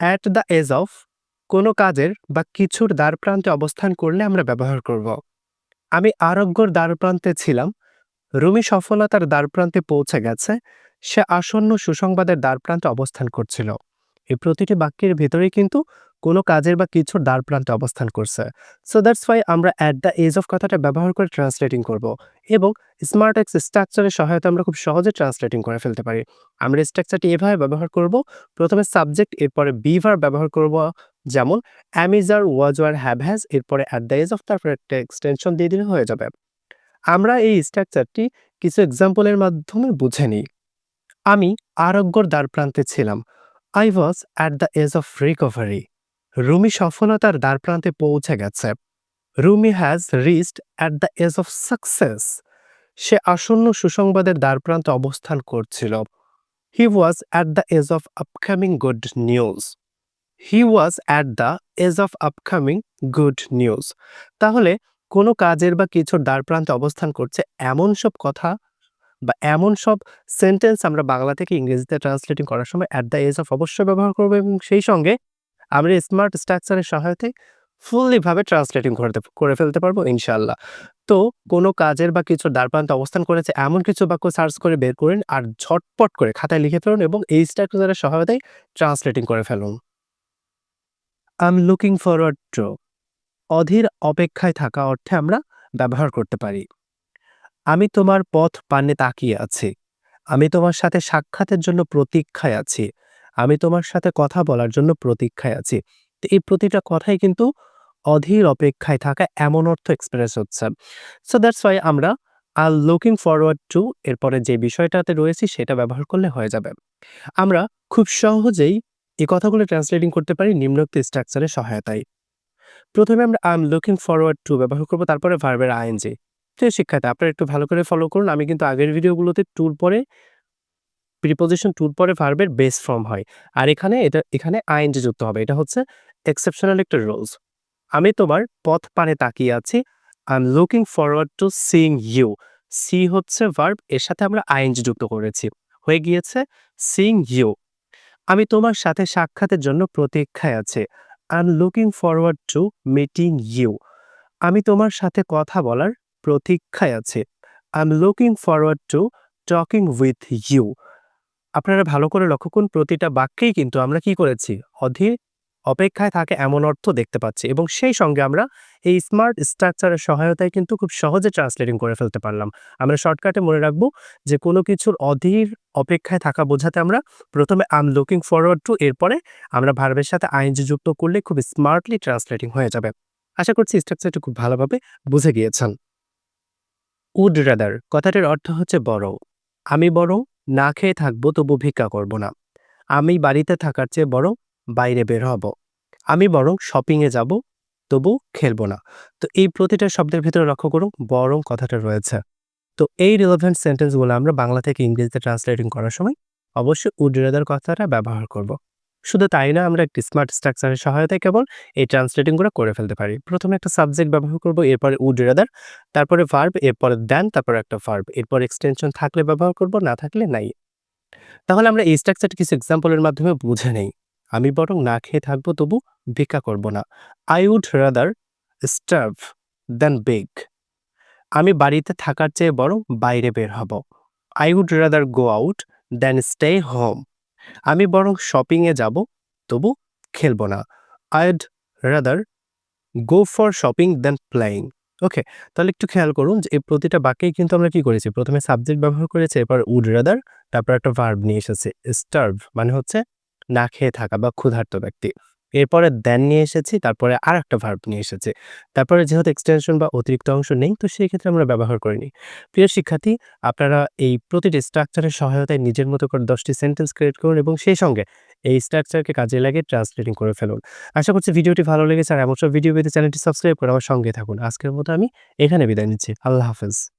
At the edge of কোনো কাজের বা কিছুর দ্বারপ্রান্তে অবস্থান করলে আমরা ব্যবহার করব। আমি আরোগ্যর দ্বারপ্রান্তে ছিলাম, রুমি সফলতার দ্বারপ্রান্তে পৌঁছে গেছে, সে আসন্ন সুসংবাদের দ্বারপ্রান্তে অবস্থান করছিল। এই প্রতিটি বাক্যের ভেতরেই কিন্তু কোনো কাজের বা কিছুর দ্বারপ্রান্তে অবস্থান করছে। সো দ্যাটস ওয়াই আমরা অ্যাট দ্য এজ অফ কথাটা ব্যবহার করে ট্রান্সলেটিং করব এবং স্মার্ট এক্স স্ট্রাকচারের সহায়তা আমরা খুব সহজে ট্রান্সলেটিং করে ফেলতে পারি। আমরা স্ট্রাকচারটি এভাবে ব্যবহার করব, প্রথমে সাবজেক্ট এরপরে বিভার ব্যবহার করব, যেমন am is are was were have has এরপরে অ্যাট দ্য এজ অফ তারপরে একটা এক্সটেনশন দিয়ে দিলে হয়ে যাবে। আমরা এই স্ট্রাকচারটি কিছু এক্সাম্পলের মাধ্যমে বুঝে নিই। আমি আরোগ্যর দ্বারপ্রান্তে ছিলাম। I was at the edge of recovery Rumi সফলতার দ্বারপ্রান্তে পৌঁছে গেছে। Rumi has reached at the edge of success সে আসন্ন সুসংবাদের দ্বারপ্রান্তে অবস্থান করছিল। He was at the edge of upcoming good news he was at the edge of upcoming good news তাহলে কোনো কাজের বা কিছুর দ্বারপ্রান্তে অবস্থান করছে এমন সব কথা বা এমন সব সেন্টেন্স আমরা বাংলা থেকে ইংরেজিতে ট্রান্সলেটিং করার সময় অ্যাট দ্য এজ অফ অবশ্যই ব্যবহার করব এবং সেই সঙ্গে আমরা স্মার্ট স্ট্রাকচারের সহায়তায় ফুললিভাবে ট্রান্সলেটিং করতে করে ফেলতে পারব ইনশাল্লাহ তো কোনো কাজের বা কিছুর দ্বারপ্রান্তে অবস্থান করেছে এমন কিছু বাক্য সার্চ করে বের করুন আর ঝটপট করে খাতায় লিখে ফেলুন এবং এই স্ট্রাকচারের সহায়তায় ট্রান্সলেটিং করে ফেলুন। I am looking forward to অধীর অপেক্ষায় থাকা অর্থে আমরা ব্যবহার করতে পারি। আমি তোমার পথ পানে তাকিয়ে আছি। আমি তোমার সাথে সাক্ষাতের জন্য প্রতীক্ষায় আছি। আমি তোমার সাথে কথা বলার জন্য প্রতীক্ষায় আছি। তো এই প্রতিটা কথাই কিন্তু অধীর অপেক্ষায় থাকা এমন অর্থ এক্সপ্রেস হচ্ছে। সো দ্যাটস ওয়াই আমরা আর লুকিং ফরওয়ার্ড টু এরপরে যে বিষয়টাতে রয়েছি সেটা ব্যবহার করলে হয়ে যাবে। আমরা খুব সহজেই এই কথাগুলো ট্রান্সলেটিং করতে পারি নিম্নোক্ত স্ট্রাকচারের সহায়তায়। প্রথমে আমরা I am looking forward to ব্যবহার করব, তারপরে ভার্বের আইএনজি প্রিয় শিক্ষার্থী আপনারা একটু ভালো করে ফলো করুন। আমি কিন্তু আগের ভিডিওগুলোতে টুর পরে প্রিপোজিশন টুর পরে ভার্বের বেস ফর্ম হয়। আর এখানে এটা, এখানে আইএনজি যুক্ত হবে। এটা হচ্ছে এক্সেপশনাল একটা রোলস আমি তোমার পথ পানে তাকিয়ে আছি। I am looking forward to seeing you see হচ্ছে ভার্ব এর সাথে আমরা আইএনজি যুক্ত করেছি। হয়ে গিয়েছে সিং ইউ আমি তোমার সাথে সাক্ষাতের জন্য প্রতীক্ষায় আছে। I am looking forward to meeting you আমি তোমার সাথে কথা বলার প্রতীক্ষায় আছে। I am looking forward to talking with you আপনারা ভালো করে লক্ষ্য করুন, প্রতিটা বাক্যেই কিন্তু আমরা কি করেছি? অধীর, অপেক্ষায় থাকে এমন অর্থ দেখতে পাচ্ছি এবং সেই সঙ্গে আমরা এই স্মার্ট স্ট্রাকচারের সহায়তায় কিন্তু খুব সহজে ট্রান্সলেটিং করে ফেলতে পারলাম। আমরা শর্টকাটে মনে রাখব যে কোনো কিছুর অধীর, অপেক্ষায় থাকা বোঝাতে আমরা প্রথমে আম লুকিং ফরওয়ার্ড টু এরপরে আমরা ভার্বের সাথে আইনজি যুক্ত করলে খুব স্মার্টলি ট্রান্সলেটিং হয়ে যাবে। আশা করছি স্ট্রাকচারটি খুব ভালোভাবে বুঝে গিয়েছেন। উড রাদার কথাটির অর্থ হচ্ছে বড়। আমি বরং না খেয়ে থাকব, তবু ভিক্ষা করব না। আমি বাড়িতে থাকার চেয়ে বরং বাইরে বের হব। আমি বরং শপিংয়ে যাব, তবু খেলব না। তো এই প্রতিটা শব্দের ভিতরে লক্ষ্য করুন, বরং কথাটা রয়েছে। তো এই রিলেভেন্ট সেন্টেন্সগুলো আমরা বাংলা থেকে ইংরেজিতে ট্রান্সলেটিং করার সময় অবশ্যই উড কথাটা ব্যবহার করব। শুধু তাই না, আমরা একটি স্মার্ট স্ট্রাকচারের সহায়তায় কেবল এই ট্রান্সলেটিংগুলো করে ফেলতে পারি। প্রথমে একটা সাবজেক্ট ব্যবহার করব, এরপরে উড রাদার তারপরে ভার্ব এরপরে দেন তারপরে একটা ভার্ব এরপর এক্সটেনশন থাকলে ব্যবহার করব, না থাকলে নাই। তাহলে আমরা এই স্ট্রাকচারটি কিছু এক্সাম্পলের মাধ্যমে বুঝে নেই। আমি বরং না খেয়ে থাকব, তবু ভিক্ষা করব না। I would rather starve than beg আমি বাড়িতে থাকার চেয়ে বরং বাইরে বের হব। I would rather go out than stay home আমি বরং শপিংয়ে যাব, তবু খেলব না। I'd rather go for shopping than playing okay তাহলে একটু খেয়াল করুন যে এই প্রতিটা বাক্যেই কিন্তু আমরা কি করেছি? প্রথমে সাবজেক্ট ব্যবহার করেছি, এরপর উড রাদার তারপর একটা ভার্ব নিয়ে এসেছে স্টার্ভ মানে হচ্ছে না খেয়ে থাকা বা ক্ষুধার্ত ব্যক্তি। এরপরে দেন নিয়ে এসেছি, তারপরে আর একটা ভার্ব নিয়ে এসেছে। তারপরে যেহেতু এক্সটেনশন বা অতিরিক্ত অংশ নেই, তো সেই ক্ষেত্রে আমরা ব্যবহার করিনি। প্রিয় শিক্ষার্থী, আপনারা এই প্রতিটি স্ট্রাকচারের সহায়তায় নিজের মতো করে দশটি সেন্টেন্স ক্রিয়েট করুন এবং সেই সঙ্গে এই স্ট্রাকচারকে কাজে লাগিয়ে ট্রান্সলেটিং করে ফেলুন। আশা করছি ভিডিওটি ভালো লেগেছে, আর এমন সব ভিডিও পেতে চ্যানেলটি সাবস্ক্রাইব করে আমার সঙ্গে থাকুন। আজকের মতো আমি এখানে বিদায় নিচ্ছি। আল্লাহ হাফেজ।